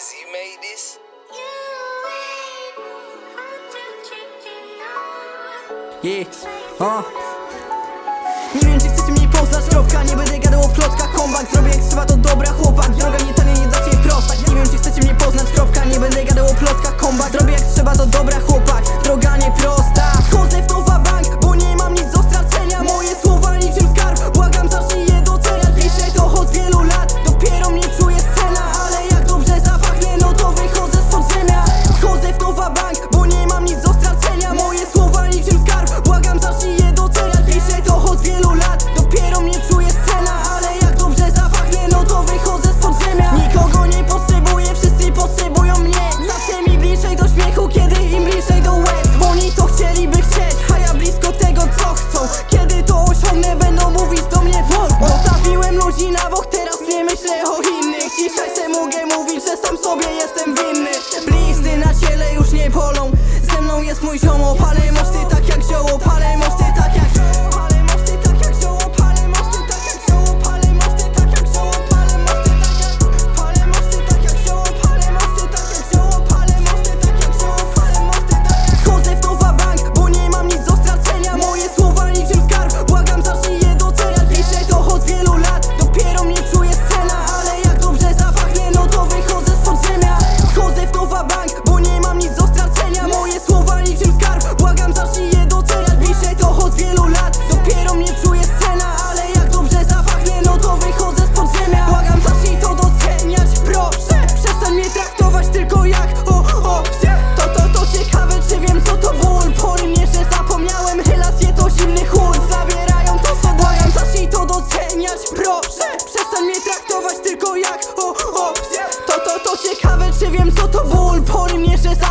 Jay-Z made this? Yeah. Nie wiem, czy chcecie mnie poznać, kropka Nie będę gadał o plotkach, kombak Zrobię jak trzeba, to dobra że sam sobie jestem winny. Blizny na ciele już nie bolą Ze mną jest mój ziomo, palę mosty tak jak zioło, palę mosty traktować tylko jak o, opcję To, to, to ciekawe, czy wiem co to ból. Boli mnie, że za